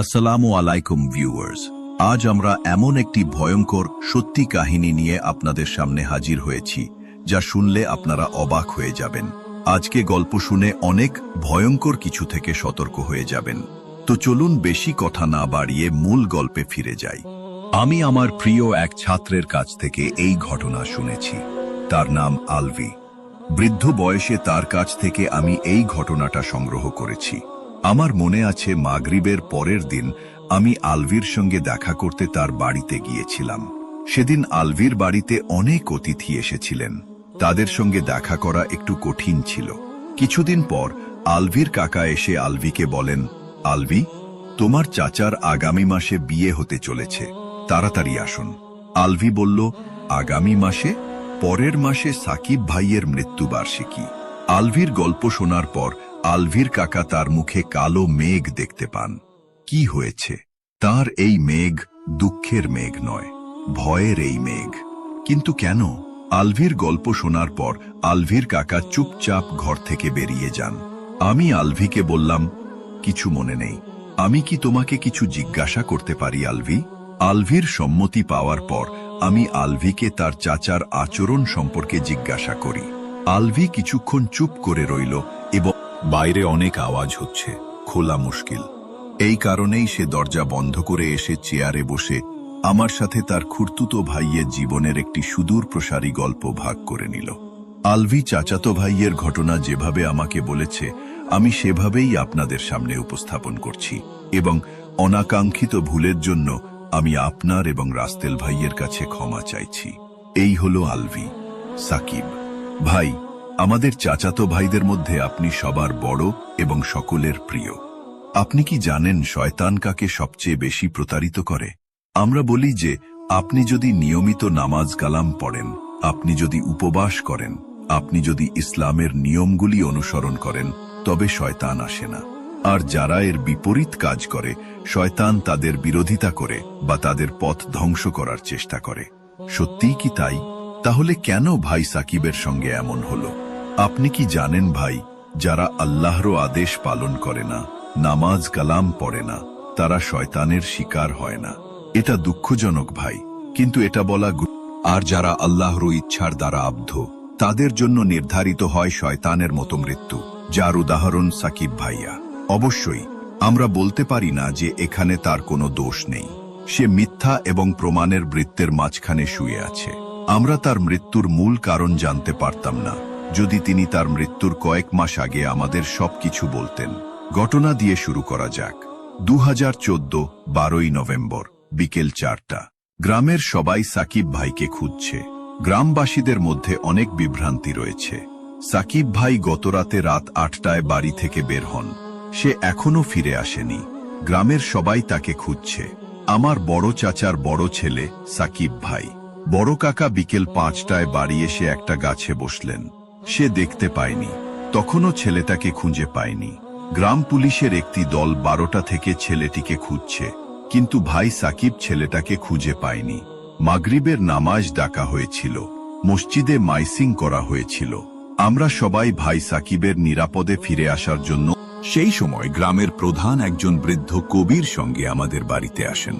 আসসালামু আলাইকুম, ভিউয়ার্স। আজ আমরা এমন একটি ভয়ঙ্কর সত্যি কাহিনী নিয়ে আপনাদের সামনে হাজির হয়েছি, যা শুনলে আপনারা অবাক হয়ে যাবেন। আজকে গল্প শুনে অনেক ভয়ঙ্কর কিছু থেকে সতর্ক হয়ে যাবেন। তো চলুন বেশি কথা না বাড়িয়ে মূল গল্পে ফিরে যাই। আমি আমার প্রিয় এক ছাত্রের কাছ থেকে এই ঘটনা শুনেছি। তার নাম আলভি। বৃদ্ধ বয়সে তার কাছ থেকে আমি এই ঘটনাটা সংগ্রহ করেছি। আমার মনে আছে মাগরিবের পরের দিন আমি আলভির সঙ্গে দেখা করতে তার বাড়িতে গিয়েছিলাম। সেদিন আলভির বাড়িতে অনেক অতিথি এসেছিলেন। তাদের সঙ্গে দেখা করা একটু কঠিন ছিল। কিছুদিন পর আলভির কাকা এসে আলভিকে বলেন, আলভি, তোমার চাচার আগামী মাসে বিয়ে হতে চলেছে। তাড়াতাড়ি আসুন। আলভি বলল, আগামী মাসে? পরের মাসে সাকিব ভাইয়ের মৃত্যুবার্ষিকী। আলভির গল্প শোনার পর আলভির কাকা তার মুখে কালো মেঘ দেখতে পান। কি হয়েছে? তার এই মেঘ দুঃখের মেঘ নয়, ভয়ের এই মেঘ। কিন্তু কেন? আলভির গল্প শোনার পর আলভির কাকা চুপচাপ ঘর থেকে বেরিয়ে যান। আমি আলভিকে বললাম, কিছু মনে নেই। আমি কি তোমাকে কিছু জিজ্ঞাসা করতে পারি, আলভি? আলভির সম্মতি পাওয়ার পর আমি আলভিকে তার চাচার আচরণ সম্পর্কে জিজ্ঞাসা করি। আলভি কিছুক্ষণ চুপ করে রইল এবং বাইরে অনেক আওয়াজ হচ্ছে, খোলা মুশকিল। এই কারণেই সে দরজা বন্ধ করে এসে চেয়ারে বসে আমার সাথে তার খুর্তুতো ভাইয়ের জীবনের একটি সুদূর প্রসারী গল্প ভাগ করে নিল। আলভি চাচাতো ভাইয়ের ঘটনা যেভাবে আমাকে বলেছে, আমি সেভাবেই আপনাদের সামনে উপস্থাপন করছি এবং অনাকাঙ্ক্ষিত ভুলের জন্য আমি আপনার এবং রাস্তেল ভাইয়ের কাছে ক্ষমা চাইছি। এই হলো আলভি, সাকিব। ভাই আমাদের চাচাতো ভাইদের মধ্যে আপনি সবার বড় এবং সকলের প্রিয়। আপনি কি জানেন শয়তান কাকে সবচেয়ে বেশি প্রতারিত করে? আমরা বলি যে, আপনি যদি নিয়মিত নামাজ কালাম পড়েন, আপনি যদি উপবাস করেন, আপনি যদি ইসলামের নিয়মগুলি অনুসরণ করেন, তবে শয়তান আসে না। আর যারা এর বিপরীত কাজ করে, শয়তান তাদের বিরোধিতা করে বা তাদের পথ ধ্বংস করার চেষ্টা করে। সত্যিই কি তাই? তাহলে কেন ভাই সাকিবের সঙ্গে এমন হলো? আপনি কি জানেন ভাই, যারা আল্লাহর আদেশ পালন করে না, নামাজ কালাম পড়ে না, তারা শয়তানের শিকার হয় না। এটা দুঃখজনক ভাই, কিন্তু এটা বলা আর যারা আল্লাহর ইচ্ছার দ্বারা আব্ধ, তাদের জন্য নির্ধারিত হয় শয়তানের মতো মৃত্যু, যার উদাহরণ সাকিব ভাইয়া। অবশ্যই, আমরা বলতে পারি না যে এখানে তার কোনো দোষ নেই। সে মিথ্যা এবং প্রমাণের বৃত্তের মাঝখানে শুয়ে আছে। আমরা তার মৃত্যুর মূল কারণ জানতে পারতাম না। যদি তিনি তার মৃত্যুর কয়েক মাস আগে আমাদের সবকিছু বলতেন। ঘটনা দিয়ে শুরু করা যাক। দু হাজার চোদ্দ, বারোই নভেম্বর, বিকেল চারটা। গ্রামের সবাই সাকিব ভাইকে খুঁজছে। গ্রামবাসীদের মধ্যে অনেক বিভ্রান্তি রয়েছে। সাকিব ভাই গতরাতে রাত আটটায় বাড়ি থেকে বের হন। সে এখনও ফিরে আসেনি। গ্রামের সবাই তাকে খুঁজছে। আমার বড় চাচার বড় ছেলে সাকিব ভাই। বড় কাকা বিকেল পাঁচটায় বাড়ি এসে একটা গাছে বসলেন। সে দেখতে পায়নি। তখনও ছেলেটাকে খুঁজে পায়নি। গ্রাম পুলিশের একটি দল বারোটা থেকে ছেলেটিকে খুঁজছে, কিন্তু ভাই সাকিব ছেলেটাকে খুঁজে পায়নি। মাগরিবের নামাজ ডাকা হয়েছিল, মসজিদে মাইসিং করা হয়েছিল। আমরা সবাই ভাই সাকিবের নিরাপদে ফিরে আসার জন্য সেই সময় গ্রামের প্রধান একজন বৃদ্ধ কবির সঙ্গে আমাদের বাড়িতে আসেন।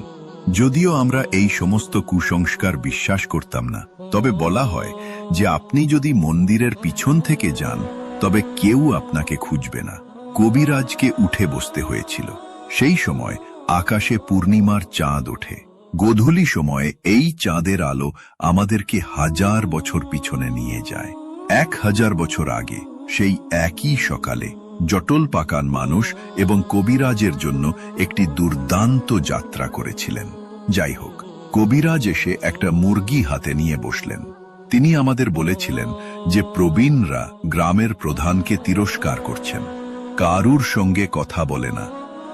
যদিও আমরা এই সমস্ত কুসংস্কার বিশ্বাস করতাম না, তবে বলা হয় যে আপনি যদি মন্দিরের পিছন থেকে যান, তবে কেউ আপনাকে খুঁজবে না। কবিরাজকে উঠে বসতে হয়েছিল। সেই সময় আকাশে পূর্ণিমার চাঁদ ওঠে। গোধূলি সময়ে এই চাঁদের আলো আমাদেরকে হাজার বছর পিছনে নিয়ে যায়। এক হাজার বছর আগে, সেই একই সকালে জটল পাকান মানুষ এবং কবিরাজের জন্য একটি দুর্দান্ত যাত্রা করেছিলেন। যাই হোক, কবিরাজ এসে একটা মুরগি হাতে নিয়ে বসলেন। তিনি আমাদের বলেছিলেন যে প্রবীণরা গ্রামের প্রধানকে তিরস্কার করছেন। কারুর সঙ্গে কথা বলে না।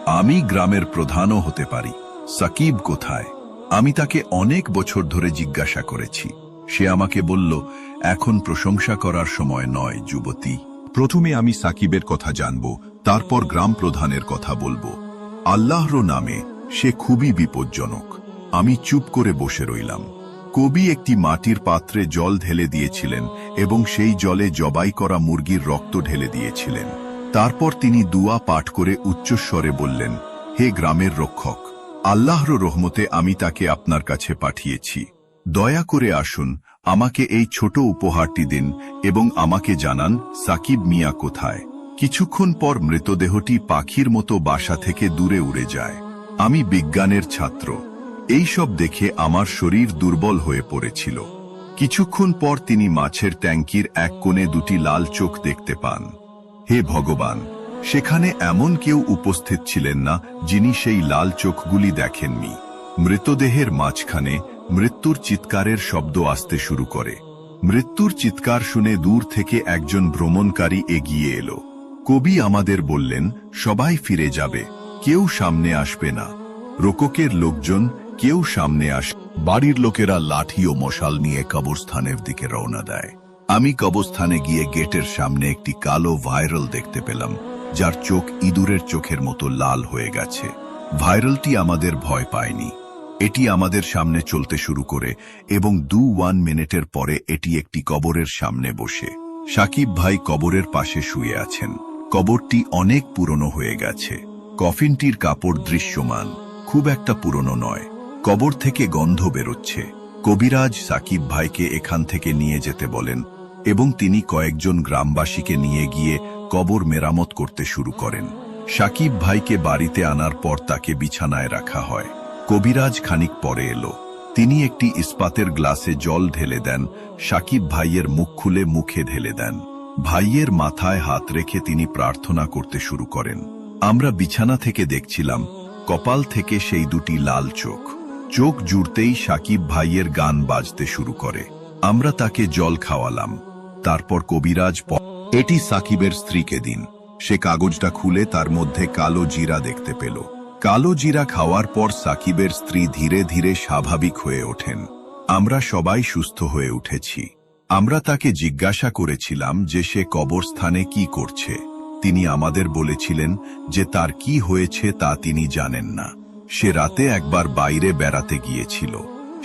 আমি গ্রামের প্রধানও হতে পারি। সাকিব কোথায়? আমি তাকে অনেক বছর ধরে জিজ্ঞাসা করেছি। সে আমাকে বলল, এখন প্রশংসা করার সময় নয়, যুবতী। প্রথমে আমি সাকিবের কথা জানব, তারপর গ্রাম প্রধানের কথা বলব। আল্লাহর নামে সে খুবই বিপজ্জনক। আমি চুপ করে বসে রইলাম। কবি একটি মাটির পাত্রে জল ঢেলে দিয়েছিলেন এবং সেই জলে জবাই করা মুরগির রক্ত ঢেলে দিয়েছিলেন। তারপর তিনি দুয়া পাঠ করে উচ্চস্বরে বললেন, হে গ্রামের রক্ষক, আল্লাহর রহমতে আমি তাকে আপনার কাছে পাঠিয়েছি। দয়া করে আসুন আমাকে এই ছোট উপহারটি দিন এবং আমাকে জানান, সাকিব মিয়া কোথায়। কিছুক্ষণ পর মৃতদেহটি পাখির মতো বাসা থেকে দূরে উড়ে যায়। আমি বিজ্ঞানের ছাত্র। এই সব দেখে আমার শরীর দুর্বল হয়ে পড়েছিল। কিছুক্ষণ পর তিনি মাছের ট্যাঙ্কির এক কোণে দুটি লাল চোখ দেখতে পান। হে ভগবান, সেখানে এমন কেউ উপস্থিত ছিলেন না যিনি সেই লাল চোখগুলি দেখেননি। মৃতদেহের মাঝখানে মৃত্যুর চিৎকারের শব্দ আসতে শুরু করে। মৃত্যুর চিৎকার শুনে দূর থেকে একজন ভ্রমণকারী এগিয়ে এলো। কবি আমাদের বললেন, সবাই ফিরে যাবে, কেউ সামনে আসবে না। রোককের লোকজন, কেউ সামনে আস বাড়ির লোকেরা লাঠি ও মশাল নিয়ে কবরস্থানের দিকে রওনা দেয়। আমি কবরস্থানে গিয়ে গেটের সামনে একটি কালো ভাইরাল দেখতে পেলাম, যার চোখ ইঁদুরের চোখের মতো লাল হয়ে গেছে। ভাইরালটি আমাদের ভয় পায়নি। এটি আমাদের সামনে চলতে শুরু করে এবং দু ওয়ান মিনিটের পরে এটি একটি কবরের সামনে বসে। সাকিব ভাই কবরের পাশে শুয়ে আছেন। কবরটি অনেক পুরনো হয়ে গেছে। কফিনটির কাপড় দৃশ্যমান, খুব একটা পুরনো নয়। কবর থেকে গন্ধ বেরোচ্ছে। কবিরাজ সাকিব ভাইকে এখান থেকে নিয়ে যেতে বলেন এবং তিনি কয়েকজন গ্রামবাসীকে নিয়ে গিয়ে কবর মেরামত করতে শুরু করেন। সাকিব ভাইকে বাড়িতে আনার পর তাকে বিছানায় রাখা হয়। কবিরাজ খানিক পরে এলো। তিনি একটি ইস্পাতের গ্লাসে জল ঢেলে দেন, সাকিব ভাইয়ের মুখ খুলে মুখে ঢেলে দেন। ভাইয়ের মাথায় হাত রেখে তিনি প্রার্থনা করতে শুরু করেন। আমরা বিছানা থেকে দেখছিলাম, কপাল থেকে সেই দুটি লাল চোখ। চোখ জুড়তেই সাকিব ভাইয়ের গান বাজতে শুরু করে। আমরা তাকে জল খাওয়ালাম। তারপর কবিরাজ এটি সাকিবের স্ত্রীকে দিন। সে কাগজটা খুলে তার মধ্যে কালো জিরা দেখতে পেল। কালো জিরা খাওয়ার পর সাকিবের স্ত্রী ধীরে ধীরে স্বাভাবিক হয়ে ওঠেন। আমরা সবাই সুস্থ হয়ে উঠেছি। আমরা তাকে জিজ্ঞাসা করেছিলাম যে সে কবরস্থানে কি করছে। তিনি আমাদের বলেছিলেন যে তার কি হয়েছে তা তিনি জানেন না। সে রাতে একবার বাইরে বেড়াতে গিয়েছিল।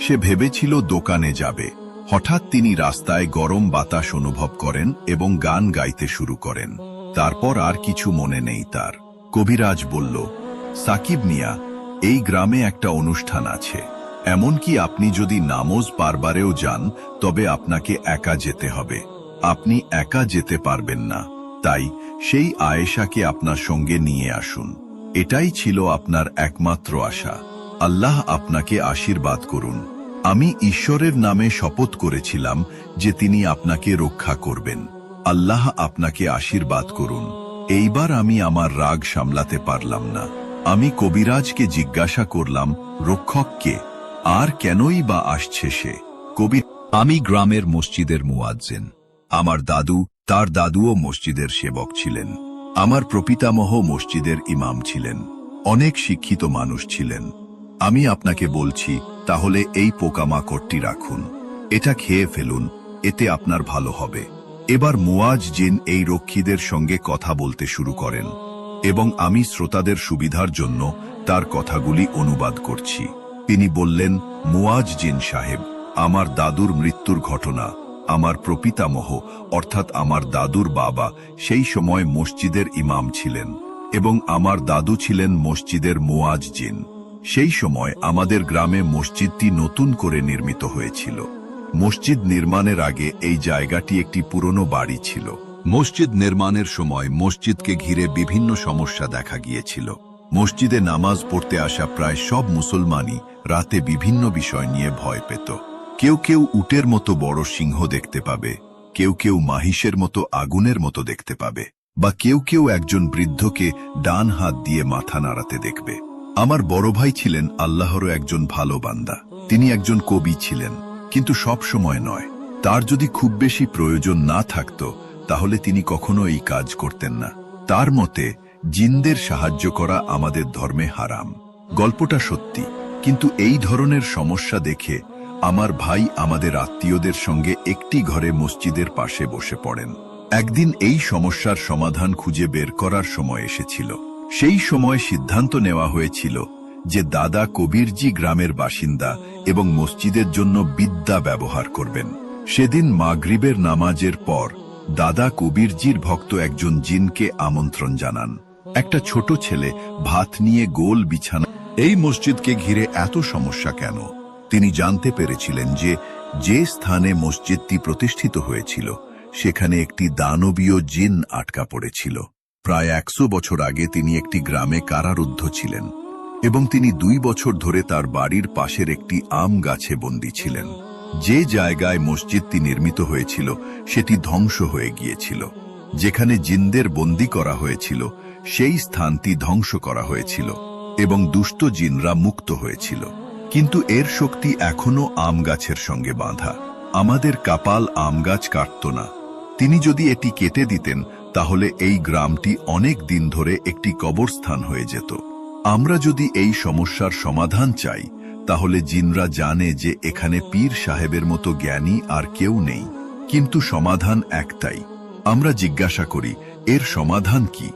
সে ভেবেছিল দোকানে যাবে। হঠাৎ তিনি রাস্তায় গরম বাতাস অনুভব করেন এবং গান গাইতে শুরু করেন। তারপর আর কিছু মনে নেই তার। কবিরাজ বলল সাকিব মিয়া, এই গ্রামে একটা অনুষ্ঠান আছে। এমনকি আপনি যদি নামোজ পারবারেও যান, তবে আপনাকে একা যেতে হবে। আপনি একা যেতে পারবেন না। তাই সেই আয়েশাকে আপনার সঙ্গে নিয়ে আসুন। এটাই ছিল আপনার একমাত্র আশা। আল্লাহ আপনাকে আশীর্বাদ করুন। আমি ঈশ্বরের নামে শপথ করেছিলাম যে তিনি আপনাকে রক্ষা করবেন। আল্লাহ আপনাকে আশীর্বাদ করুন। এইবার আমি আমার রাগ সামলাতে পারলাম না। আমি কবিরাজকে জিজ্ঞাসা করলাম রক্ষককে আর কেনই বা আসছে সে? কবি, আমি গ্রামের মসজিদের মুয়াজ্জেন। আমার দাদু, তার দাদুও মসজিদের সেবক ছিলেন। আমার প্রপিতামহ মসজিদের ইমাম ছিলেন। অনেক শিক্ষিত মানুষ ছিলেন। আমি আপনাকে বলছি, তাহলে এই পোকামাকড়টি রাখুন। এটা খেয়ে ফেলুন, এতে আপনার ভালো হবে। এবার মুয়াজ জিন এই রক্ষীদের সঙ্গে কথা বলতে শুরু করেন। এবং আমি শ্রোতাদের সুবিধার জন্য তার কথাগুলি অনুবাদ করছি। তিনি বললেন, মুয়াজ জিন সাহেব, আমার দাদুর মৃত্যুর ঘটনা, আমার প্রপিতামহ, অর্থাৎ আমার দাদুর বাবা, সেই সময় মসজিদের ইমাম ছিলেন এবং আমার দাদু ছিলেন মসজিদের মুয়াজ জিন। সেই সময় আমাদের গ্রামে মসজিদটি নতুন করে নির্মিত হয়েছিল। মসজিদ নির্মাণের আগে এই জায়গাটি একটি পুরনো বাড়ি ছিল। মসজিদ নির্মাণের সময় মসজিদকে ঘিরে বিভিন্ন সমস্যা দেখা গিয়েছিল। মসজিদে নামাজ পড়তে আসা প্রায় সব মুসলমানই রাতে বিভিন্ন বিষয় নিয়ে ভয় পেত। কেউ কেউ উটের মতো বড় সিংহ দেখতে পাবে, কেউ কেউ মাহিষের মতো আগুনের মতো দেখতে পাবে, বা কেউ কেউ একজন বৃদ্ধকে ডান হাত দিয়ে মাথা নাড়াতে দেখবে। আমার বড় ভাই ছিলেন আল্লাহরও একজন ভালো বান্দা। তিনি একজন কবি ছিলেন, কিন্তু সব সময় নয়। তার যদি খুব বেশি প্রয়োজন না থাকত তাহলে তিনি কখনো এই কাজ করতেন না। তার মতে, জিনদের সাহায্য করা আমাদের ধর্মে হারাম। গল্পটা সত্যি, কিন্তু এই ধরনের সমস্যা দেখে আমার ভাই আমাদের আত্মীয়দের সঙ্গে একটি ঘরে মসজিদের পাশে বসে পড়েন। একদিন এই সমস্যার সমাধান খুঁজে বের করার সময় এসেছিল। সেই সময় সিদ্ধান্ত নেওয়া হয়েছিল যে দাদা কবিরজি গ্রামের বাসিন্দা এবং মসজিদের জন্য বিদ্যা ব্যবহার করবেন। সেদিন মাগরিবের নামাজের পর দাদা কবিরজির ভক্ত একজন জিনকে আমন্ত্রণ জানান। একটা ছোট ছেলে ভাত নিয়ে গোল বিছানা এই মসজিদকে ঘিরে এত সমস্যা কেন? তিনি জানতে পেরেছিলেন যে যে স্থানে মসজিদটি প্রতিষ্ঠিত হয়েছিল, সেখানে একটি দানবীয় জিন আটকা পড়েছিল। প্রায় একশো বছর আগে তিনি একটি গ্রামে কারারুদ্ধ ছিলেন এবং তিনি দুই বছর ধরে তার বাড়ির পাশের একটি আম গাছে বন্দী ছিলেন। যে জায়গায় মসজিদটি নির্মিত হয়েছিল, সেটি ধ্বংস হয়ে গিয়েছিল। যেখানে জিনদের বন্দী করা হয়েছিল, সেই স্থানটি ধ্বংস করা হয়েছিল এবং দুষ্ট জিনরা মুক্ত হয়েছিল। কিন্তু এর শক্তি এখনও আম গাছের সঙ্গে বাঁধা। আমাদের কাপাল আম গাছ কাটত না। তিনি যদি এটি কেটে দিতেন, তাহলে এই গ্রামটি অনেক দিন ধরে একটি কবরস্থান হয়ে যেত। আমরা যদি এই সমস্যার সমাধান চাই তাহলে জিনরা জানে যে এখানে পীর সাহেবের মতো জ্ঞানী আর কেউ নেই। কিন্তু সমাধান একটাই। আমরা জিজ্ঞাসা করি, এর সমাধান কি?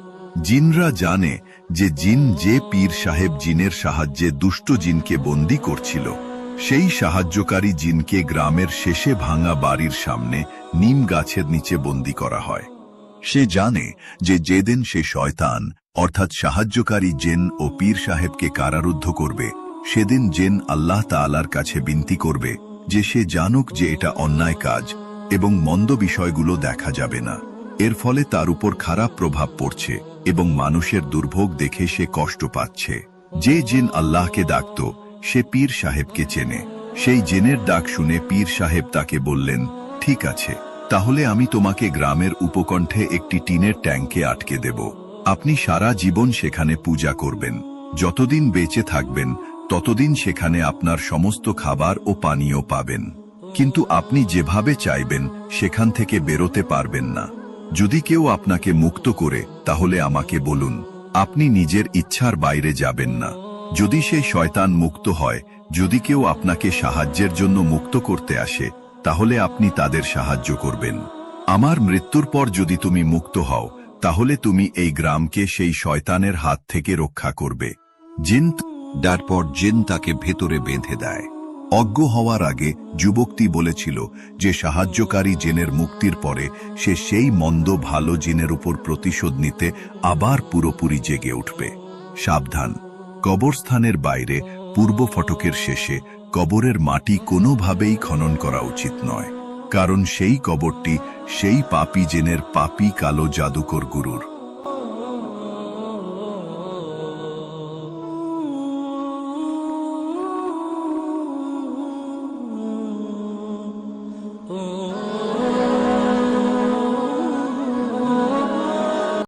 জিনরা জানে যে জিন যে পীর সাহেব জিনের সাহায্যে দুষ্ট জিনকে বন্দি করছিল, সেই সাহায্যকারী জিনকে গ্রামের শেষে ভাঙা বাড়ির সামনে নিম গাছের নিচে বন্দি করা হয়। সে জানে যে যেদিন সে শয়তান, অর্থাৎ সাহায্যকারী জেন ও পীর সাহেবকে কারারুদ্ধ করবে সেদিন জেন আল্লাহ তাআলার কাছে বিনতি করবে যে সে জানুক যে এটা অন্যায় কাজ এবং মন্দ বিষয়গুলো দেখা যাবে না। এর ফলে তার উপর খারাপ প্রভাব পড়ছে এবং মানুষের দুর্ভোগ দেখে সে কষ্ট পাচ্ছে। যে জিন আল্লাহকে ডাকত, সে পীর সাহেবকে চেনে। সেই জেনের ডাক শুনে পীর সাহেব তাকে বললেন, ঠিক আছে, তাহলে আমি তোমাকে গ্রামের উপকণ্ঠে একটি টিনের ট্যাঙ্কে আটকে দেব। আপনি সারা জীবন সেখানে পূজা করবেন। যতদিন বেঁচে থাকবেন ততদিন সেখানে আপনার সমস্ত খাবার ও পানীয় পাবেন। কিন্তু আপনি যেভাবে চাইবেন, সেখান থেকে বেরোতে পারবেন না। যদি কেউ আপনাকে মুক্ত করে, তাহলে আমাকে বলুন, আপনি নিজের ইচ্ছার বাইরে যাবেন না। যদি সেই শয়তান মুক্ত হয়, যদি কেউ আপনাকে সাহায্যের জন্য মুক্ত করতে আসে, তাহলে আপনি তাদের সাহায্য করবেন। আমার মৃত্যুর পর যদি তুমি মুক্ত হও, তাহলে তুমি এই গ্রামকে সেই শয়তানের হাত থেকে রক্ষা করবে। জিন তারপর জিন তাকে ভেতরে বেঁধে দেয়। অজ্ঞ হওয়ার আগে যুবকটি বলেছিল যে সাহায্যকারী জেনের মুক্তির পরে সে সেই মন্দ ভালো জিনের উপর প্রতিশোধ নিতে আবার পুরোপুরি জেগে উঠবে। সাবধান। কবরস্থানের বাইরে, পূর্ব ফটকের শেষে কবরের মাটি কোনোভাবেই খনন করা উচিত নয়, কারণ সেই কবরটি সেই পাপি জেনের পাপি কালো জাদুকর গুরুর।